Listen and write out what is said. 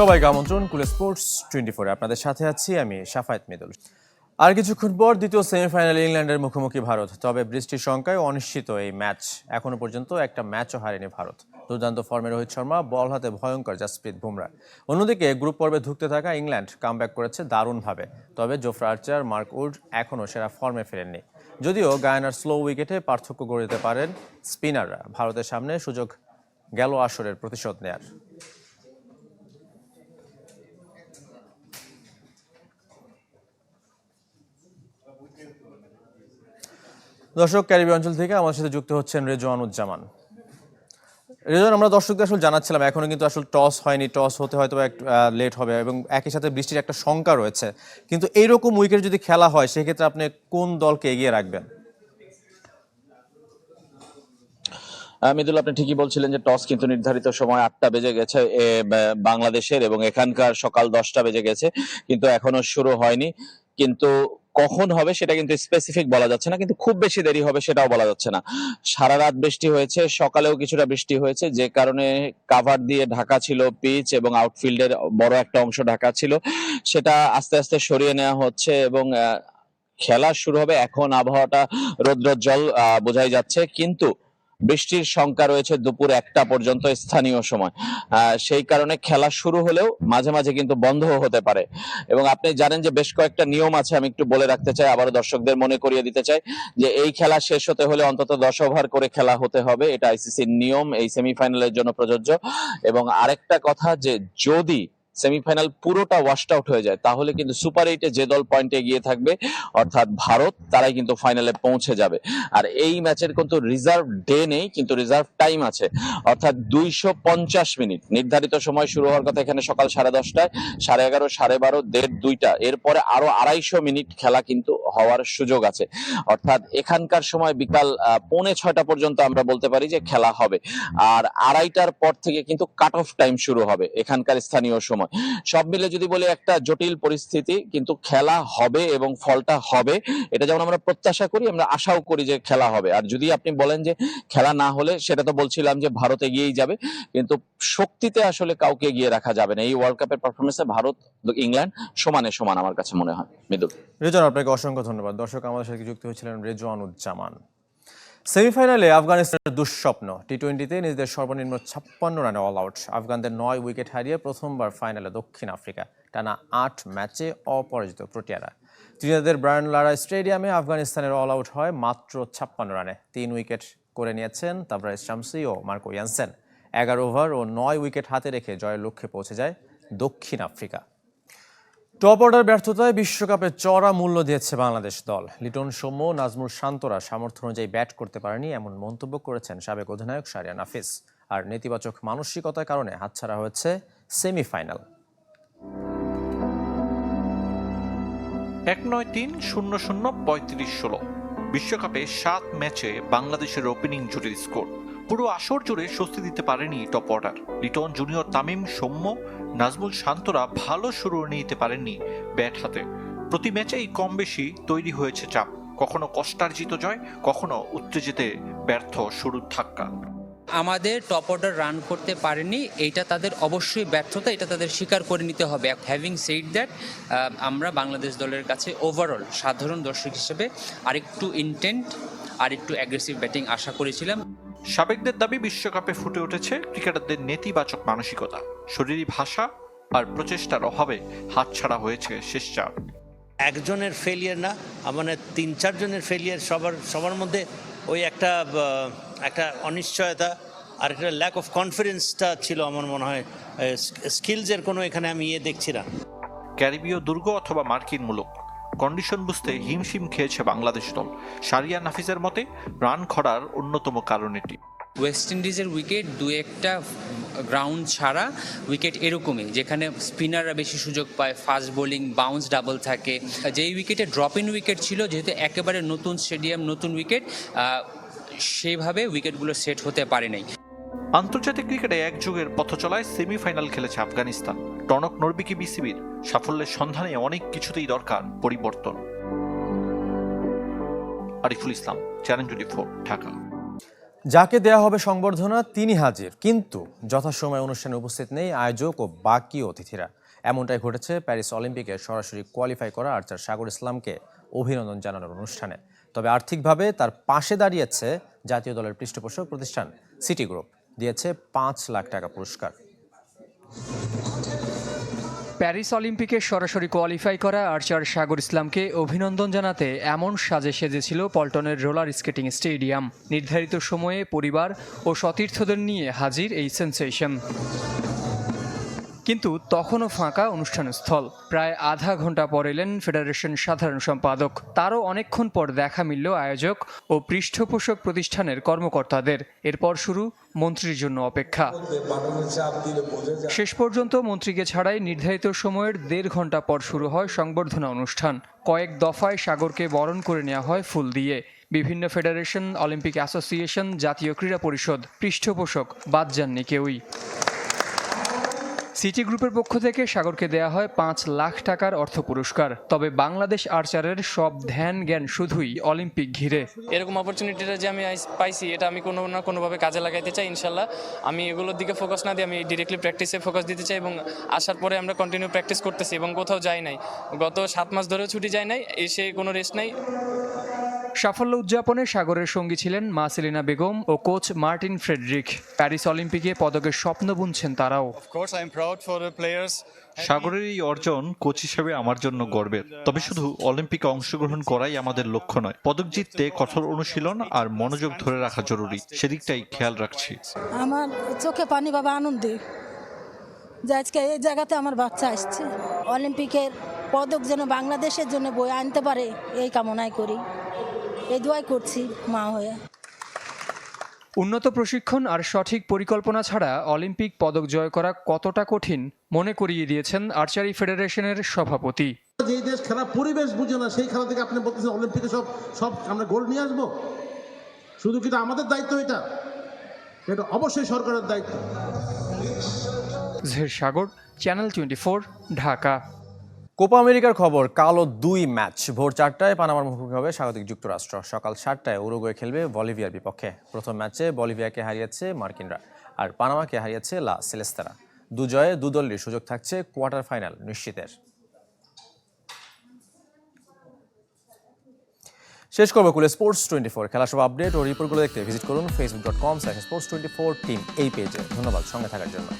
সবাইকে আমন্ত্রণ, কুলে স্পোর্টস টোয়েন্টি ফোরে আপনাদের সাথে আছি আমি সাফায়েত মিদুল। আর কিছুক্ষণ পর দ্বিতীয় সেমিফাইনালে ইংল্যান্ডের মুখোমুখি ভারত, তবে বৃষ্টির সংখ্যায় অনিশ্চিত এই ম্যাচ। এখনও পর্যন্ত একটা ম্যাচও হারেনি ভারত। দুর্দান্ত ফর্মে রোহিত শর্মা, বল হাতে ভয়ঙ্কর জাসপ্রীত বুমরা। অন্যদিকে গ্রুপ পর্বে ধুঁকতে থাকা ইংল্যান্ড কামব্যাক করেছে দারুণভাবে, তবে জোফরা আর্চার, মার্ক উড এখনও সেরা ফর্মে ফেরেননি। যদিও গায়ানার স্লো উইকেটে পার্থক্য গড়ে দিতে পারেন স্পিনাররা। ভারতের সামনে সুযোগ গেল আসরের প্রতিশোধ নেয়ার। দর্শক ক্যারিবি অঞ্চল থেকে আমার সাথে যুক্ত হচ্ছেন রেজওয়ানুজ্জামান রেজন আমরা দর্শকদের আসলে জানাচ্ছিলাম, এখনও কিন্তু আসলে টস হয়নি, টস হতে হয়তো একটু লেট হবে এবং একই সাথে বৃষ্টির একটা শঙ্কা রয়েছে। কিন্তু এইরকম উইকেট যদি খেলা হয়, সেক্ষেত্রে আপনি কোন দলকে এগিয়ে রাখবেন? মৃদুল, আপনি ঠিকই বলছিলেন যে টস কিন্তু নির্ধারিত সময় আটটা বেজে গেছে বাংলাদেশের এবং এখানকার সকাল দশটা বেজে গেছে, কিন্তু এখনও শুরু হয়নি। কিন্তু কখন হবে সেটা কিন্তু স্পেসিফিক বলা যাচ্ছে না, কিন্তু খুব বেশি দেরি হবে সেটাও বলা যাচ্ছে না। সারা রাত বৃষ্টি হয়েছে, সকালেও কিছুটা বৃষ্টি হয়েছে, যে কারণে কাভার দিয়ে ঢাকা ছিল পিচ এবং আউটফিল্ডের বড় একটা অংশ ঢাকা ছিল। সেটা আস্তে আস্তে সরিয়ে নেওয়া হচ্ছে এবং খেলা শুরু হবে। এখন আবহাওয়াটা রৌদ্রোজ্জ্বল বোঝাই যাচ্ছে। কিন্তু বৃষ্টির শঙ্কা রয়েছে দুপুর একটা পর্যন্ত স্থানীয় সময়। সেই কারণে খেলা শুরু হলেও মাঝে মাঝে কিন্তু বন্ধও হতে পারে। এবং আপনি জানেন যে বেশ কয়েকটা নিয়ম আছে, আমি একটু বলে রাখতে চাই, আবারও দর্শকদের মনে করিয়ে দিতে চাই যে এই খেলা শেষ হতে হলে অন্তত দশ ওভার করে খেলা হতে হবে। এটা আইসিসির নিয়ম, এই সেমিফাইনালের জন্য প্রযোজ্য। এবং আরেকটা কথা যে যদি সেমিফাইনাল পুরোটা ওয়াশড আউট হয়ে যায়। তাহলে কিন্তু সুপার এইটে যে দল পয়েন্টে গিয়ে থাকবে, অর্থাৎ ভারত, তারাই কিন্তু ফাইনালে পৌঁছে যাবে। আর এই ম্যাচের কিন্তু রিজার্ভ ডে নেই, কিন্তু রিজার্ভ টাইম আছে। অর্থাৎ দুইশো পঞ্চাশ মিনিট। নির্ধারিত সময় শুরু হওয়ার কথা এখানে সকাল সাড়ে দশটায়, সাড়ে এগারো, সাড়ে বারো, দেড়, দুইটা। এরপরে আরও আড়াইশো মিনিট খেলা কিন্তু হওয়ার সুযোগ আছে। অর্থাৎ এখানকার সময় বিকাল পৌনে ছয়টা পর্যন্ত আমরা বলতে পারি যে খেলা হবে। আর আড়াইটার পর থেকে কিন্তু কাট অফ টাইম শুরু হবে এখানকার স্থানীয় সময়। সব মিলে যদি বলি একটা জটিল পরিস্থিতি, কিন্তু খেলা হবে এবং ফলটা হবে, এটা যেমন আমরা প্রত্যাশা করি, আমরা আশাও করি যে খেলা হবে। আর যদি আপনি বলেন যে খেলা না হলে, সেটা তো বলছিলাম যে ভারত এগিয়েই যাবে, কিন্তু শক্তিতে আসলে কাউকে এগিয়ে রাখা যাবে না। এই ওয়ার্ল্ড কাপের পারফরমেন্সে ভারত ইংল্যান্ড সমানে সমান আমার কাছে মনে হয়। মৃদুল রেজন আপনাকে অসংখ্য ধন্যবাদ। দর্শক, আমাদের সাথে যুক্ত হয়েছিলেন রেজওয়ানুজ্জামান। সেমিফাইনালে আফগানিস্তানের দুঃস্বপ্ন। টি টোয়েন্টিতে নিজেদের সর্বনিম্ন ছাপ্পান্ন রানে অল আউট আফগানদের নয় উইকেট হারিয়ে প্রথমবার ফাইনালে দক্ষিণ আফ্রিকা, টানা আট ম্যাচে অপরাজিত প্রোটিয়ারা। ত্রিনাদের ব্রায়ন লারা স্টেডিয়ামে আফগানিস্তানের অল আউট হয় মাত্র ছাপ্পান্ন রানে। তিন উইকেট করে নিয়েছেন তাবরাইজ শামসি ও মার্কো ইয়ানসেন। এগারো ওভার ও নয় উইকেট হাতে রেখে জয়ের লক্ষ্যে পৌঁছে যায় দক্ষিণ আফ্রিকা। টপ অর্ডার ব্যর্থতায় বিশ্বকাপে চড়া মূল্য দিয়েছে বাংলাদেশ দল। লিটন সৌম্য, নাজমুল শান্তরা সামর্থ্য অনুযায়ী ব্যাট করতে পারেনি এমন মন্তব্য করেছেন সাবেক অধিনায়ক সারিয়া নাফিস আর নেতিবাচক মানসিকতার কারণে হাতছাড়া হয়েছে সেমিফাইনাল। এক নয় তিন, শূন্য শূন্য, পঁয়ত্রিশ ষোলো। বিশ্বকাপে সাত ম্যাচে বাংলাদেশের ওপেনিং জুটির স্কোর। পুরো আসর জুড়ে স্বস্তি দিতে পারেনি top order Liton junior Tamim, Soumya, Najmul, শান্তরা ভালো শুরু নিতে পারেননি ব্যাট হাতে। প্রতি ম্যাচেই কম বেশি তৈরি হয়েছে চাপ। কখনো কষ্টার্জিত জয়, কখনো উত্তেজিতে ব্যর্থ শুরুর ধাক্কা। আমাদের টপ অর্ডার রান করতে পারেনি, এইটা তাদের অবশ্যই ব্যর্থতা, এটা তাদের স্বীকার করে নিতে হবে। হ্যাভিং সেইড দ্যাট আমরা বাংলাদেশ দলের কাছে ওভারঅল সাধারণ দর্শক হিসেবে আরেকটু ইন্টেন্ট আর একটু অ্যাগ্রেসিভ ব্যাটিং আশা করেছিলাম। সাবেকদের দাবি বিশ্বকাপে ফুটে উঠেছে ক্রিকেটারদের নেতিবাচক মানসিকতা শরীরী ভাষা আর প্রচেষ্টার অভাবে হাতছাড়া হয়েছে শেষ চার। একজনের ফেলিয়ার না মানে তিন চারজনের ফেলিয়ার সবার সবার মধ্যে ওই একটা একটা অনিশ্চয়তা আর একটা ল্যাক অফ কনফিডেন্সটা ছিল আমার মনে হয় স্কিলসের কোনো এখানে আমি ইয়ে দেখছি না। ক্যারিবীয় দুর্গ অথবা মার্কিন মূলক। কন্ডিশন বুঝতে হিমশিম খেয়েছে বাংলাদেশ দল। সারিয়া নাফিসের মতে, রান খরার অন্যতম কারণ এটি। ওয়েস্ট ইন্ডিজের উইকেট দু একটা গ্রাউন্ড ছাড়া উইকেট এরকমই, যেখানে স্পিনাররা বেশি সুযোগ পায়, ফাস্ট বোলিং, বাউন্স, ডাবল থাকে। যেই উইকেটে ড্রপ ইন উইকেট ছিল, যেহেতু একেবারে নতুন স্টেডিয়াম, নতুন উইকেট সেইভাবে উইকেটগুলো সেট হতে পারে নাই। আন্তর্জাতিক ক্রিকেটে এক যুগের পথ চলায় সেমিফাইনাল খেলেছে আফগানিস্তান। টনক নর্বিকি বিসিবির সাফল্যের সন্ধানে অনেক কিছুতেই দরকার পরিবর্তন। Ariful Islam, channel twenty four, Dhaka. যাকে দেয়া হবে সংবর্ধনা, তিনি হাজির। কিন্তু যথাসময়ে অনুষ্ঠানে উপস্থিত নেই আয়োজক ও বাকি অতিথিরা। এমনটাই ঘটেছে প্যারিস অলিম্পিকে সরাসরি কোয়ালিফাই করা আর্চার সাগর ইসলামকে অভিনন্দন জানানোর অনুষ্ঠানে। তবে আর্থিকভাবে তার পাশে দাঁড়িয়েছে জাতীয় দলের পৃষ্ঠপোষক প্রতিষ্ঠান সিটি গ্রুপ। দিয়েছে পাঁচ লাখ টাকা পুরস্কার। প্যারিস অলিম্পিকে সরাসরি কোয়ালিফাই করা আর্চার সাগর ইসলামকে অভিনন্দন জানাতে এমন সাজে সেজেছিল পল্টনের রোলার স্কেটিং স্টেডিয়াম। নির্ধারিত সময়ে পরিবার ও সতীর্থদের নিয়ে হাজির এই সেন্সেশন। কিন্তু তখনও ফাঁকা অনুষ্ঠানস্থল। প্রায় আধা ঘণ্টা পর এলেন ফেডারেশন সাধারণ সম্পাদক। তারও অনেকক্ষণ পর দেখা মিলল আয়োজক ও পৃষ্ঠপোষক প্রতিষ্ঠানের কর্মকর্তাদের। এরপর শুরু মন্ত্রীর জন্য অপেক্ষা। শেষ পর্যন্ত মন্ত্রীকে ছাড়াই নির্ধারিত সময়ের দেড় ঘণ্টা পর শুরু হয় সংবর্ধনা অনুষ্ঠান। কয়েক দফায় সাগরকে বরণ করে নেওয়া হয় ফুল দিয়ে। বিভিন্ন ফেডারেশন, অলিম্পিক অ্যাসোসিয়েশন, জাতীয় ক্রীড়া পরিষদ, পৃষ্ঠপোষক বাদ যাননি কেউই। সিটি গ্রুপের পক্ষ থেকে সাগরকে দেয়া হয় পাঁচ লাখ টাকার অর্থ পুরস্কার। তবে বাংলাদেশ আর্চারের সব ধ্যান জ্ঞান শুধুই অলিম্পিক ঘিরে। এরকম অপরচুনিটিটা যে আমি পাইছি, এটা আমি কোনো না কোনোভাবে কাজে লাগাইতে চাই, ইনশাল্লাহ। আমি এগুলোর দিকে ফোকাস না দিয়ে আমি ডিরেক্টলি প্র্যাকটিসে ফোকাস দিতে চাই এবং আসার পরে আমরা কন্টিনিউ প্র্যাকটিস করতেছি এবং কোথাও যাই নাই। গত সাত মাস ধরেও ছুটি যায় নাই, এসে কোনো রেস্ট নাই। সাফল্য উদযাপনে সাগরের সঙ্গী ছিলেন মা সেলিনা বেগম ও কোচ মার্টিন ফ্রেডরিক। প্যারিস অলিম্পিকে পদকের স্বপ্ন বুনছেন তারাও. সাগরের এই অর্জন কোচ হিসেবে আমার জন্য গর্বের। তবে শুধু অলিম্পিকে অংশগ্রহণ করাই আমাদের লক্ষ্য নয় পদক জিততে কঠোর অনুশীলন আর মনোযোগ ধরে রাখা জরুরি সেদিকটাই খেয়াল রাখছি। আমার চোখে পানি বাবা আনন্দে যে আজকে এই জায়গাতে আমার বাচ্চা আসছে। অলিম্পিকের পদক যেন বাংলাদেশের জন্য বই আনতে পারে এই কামনাই করি। এই দোয়াই করছি মা হয়ে। উন্নত প্রশিক্ষণ আর সঠিক পরিকল্পনা ছাড়া অলিম্পিক পদক জয় করা কতটা কঠিন মনে করিয়ে দিয়েছেন আর্চারি ফেডারেশনের সভাপতি। যেই দেশ খেলার পরিবেশ বুঝে না সেই খেলা থেকে আপনি বলতেছেন অলিম্পিকে সব সব আমরা গোল্ড নিয়ে আসব? শুধু কিন্তু আমাদের দায়িত্ব এটা? এটা অবশ্যই সরকারের দায়িত্ব। Sagar channel twenty Dhaka. Copa আমেরিকার খবর, কালো দুই ম্যাচ। ভোর চারটায় পানামার মুখোমুখি হবে স্বাগতিক যুক্তরাষ্ট্র। সকাল সাতটায় উরুগুয়ে খেলবে বলিভিয়ার বিপক্ষে। প্রথম ম্যাচে বলিভিয়াকে হারিয়েছে মার্কিনরা আর পানামাকে হারিয়েছে লা সেলেস্তারা। দু জয়ে দু সুযোগ থাকছে কোয়ার্টার ফাইনাল নিশ্চিতের। শেষ করব কুলে স্পোর্টস টোয়েন্টি ফোর খেলা সব আপডেট ও রিপোর্টগুলো দেখতে ভিজিট করুন facebook dot com sports twenty four team এই পেজে। ধন্যবাদ সঙ্গে থাকার জন্য।